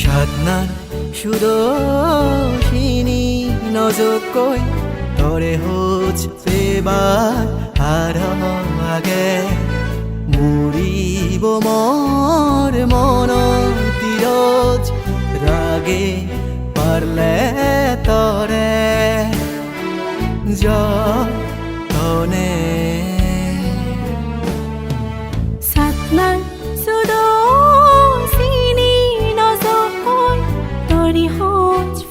সাধনাৰ সুদৰ্শিনী নজকৈ তৰে হোজ পেবাৰ ragi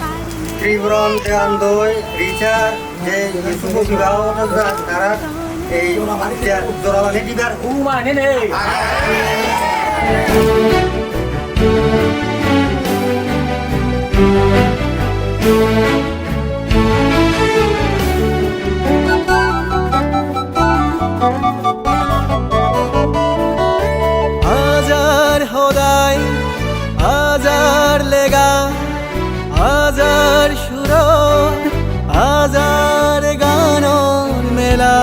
parle ত্রিপুরন দেওয়ান দই রিচার যে শুভ বিবাহ তারা এই দিবার মানে নেই হাজার সদায় হাজার লেগা হাজার সুর হাজার গানৰ মেলা।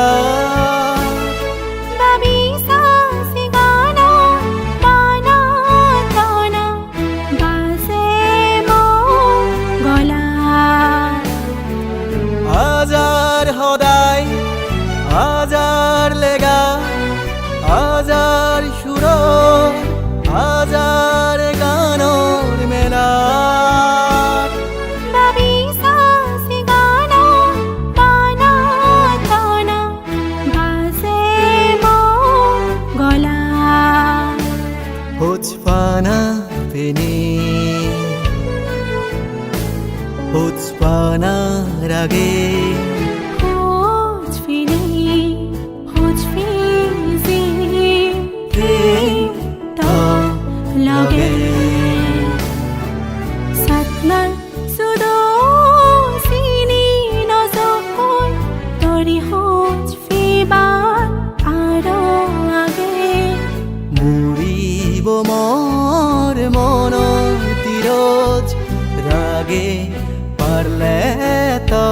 হাজার সদায় হাজার লেগা পেনি হুচপানা রাগে মোৰ মন তিরোজ রাগে পারলে তৰে